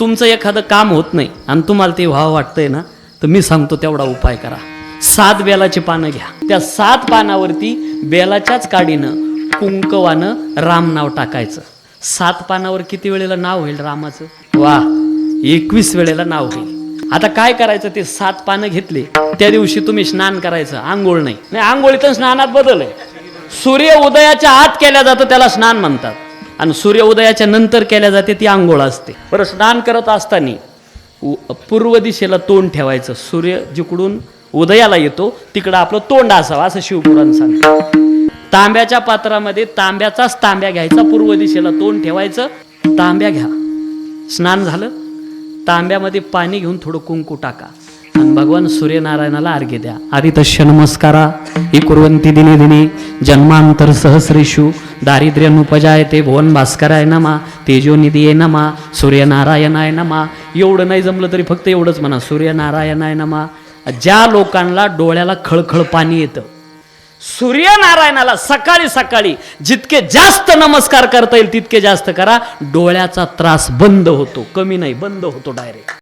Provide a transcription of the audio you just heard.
तुमचं एखादं काम होत नाही आणि तुम्हाला ते व्हावं वाटतंय ना तर मी सांगतो तेवढा उपाय करा. सात बेलाची पानं घ्या. त्या सात पानावरती बेलाच्याच काडीनं कुंकवानं राम नाव टाकायचं. सात पानावर किती वेळेला नाव होईल रामाचं? वा एकवीस वेळेला नाव होईल. आता काय करायचं ते सात पानं घेतले त्या दिवशी तुम्ही स्नान करायचं आंघोळ नाही. नाही आंघोळीतून स्नानात बदल आहे. सूर्य उदयाच्या आत केल्या जातं त्याला स्नान म्हणतात. आणि सूर्य उदयाच्या नंतर केल्या जाते ती आंघोळ असते. बरं स्नान करत असताना पूर्व दिशेला तोंड ठेवायचं. सूर्य जिकडून उदयाला येतो तिकडं आपलं तोंड असावं असं शिवपुराण सांगतं. तांब्याच्या पात्रामध्ये तांब्याचाच तांब्या घ्यायचा पूर्व दिशेला तोंड ठेवायचं तांब्या घ्या. स्नान झालं तांब्यामध्ये पाणी घेऊन थोडं कुंकू टाका. आणि भगवान सूर्यनारायणाला अर्घ्य द्या. आधी नमस्कारा. ही कुर्वंती दिने दिने जन्मांतर सहस्रेषु दारिद्र्यनुपजायते भुवन भास्कराय नमा तेजोनिधीये नमा सूर्यनारायणाय नमा. एवढं नाही जमलं तरी फक्त एवढंच म्हणा सूर्यनारायणाय नमा. ज्या लोकांना डोळ्याला खळखळ पाणी येतं सूर्यनारायणाला सकाळी सकाळी जितके जास्त नमस्कार करता येईल तितके जास्त करा. डोळ्याचा त्रास बंद होतो. कमी नाही बंद होतो डायरेक्ट